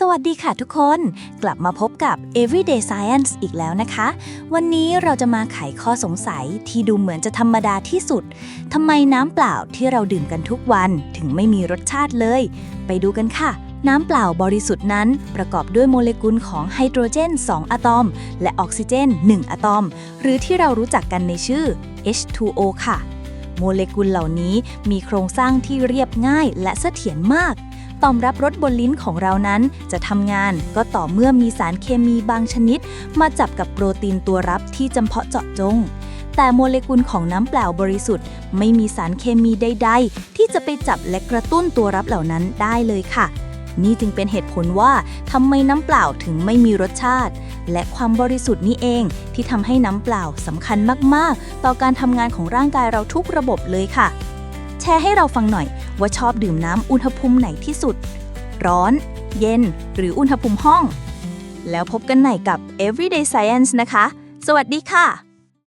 สวัสดีค่ะทุกคน กลับมาพบกับ Everyday Science อีกแล้วนะคะ วันนี้เราจะมาไขข้อสงสัยที่ดูเหมือนจะธรรมดาที่สุดทำไมน้ำเปล่าที่เราดื่มกันทุกวันถึงไม่มีรสชาติเลย ไปดูกันค่ะ น้ำเปล่าบริสุทธิ์นั้น ประกอบด้วยโมเลกุลของไฮโดรเจน 2 อะตอม และออกซิเจน 1 อะตอม หรือที่เรารู้จักกันในชื่อ H2O ค่ะ โมเลกุลเหล่านี้มีโครงสร้างที่เรียบง่ายและเสถียรมาก ต่อมรับรสบนลิ้นของเรานั้น จะทำงานก็ต่อเมื่อมีสารเคมีบางชนิด มาจับกับโปรตีนตัวรับที่จำเพาะเจาะจง แต่โมเลกุลของน้ำเปล่าบริสุทธิ์ ไม่มีสารเคมีใด ๆ ที่จะไปจับและกระตุ้นตัวรับเหล่านั้นได้เลยค่ะนี่จึงเป็นเหตุผลว่าทำไมน้ำเปล่าถึงไม่มีรสชาติ และความบริสุทธิ์นี้เองที่ทำให้น้ำเปล่าสำคัญมาก ๆ ต่อการทำงานของร่างกายเราทุกระบบเลยค่ะ แชร์ให้เราฟังหน่อย ว่าชอบดื่มน้ำอุณหภูมิไหนที่สุด ร้อน เย็น หรืออุณหภูมิห้อง แล้วพบกันใหม่กับ Everyday Science นะคะ สวัสดีค่ะ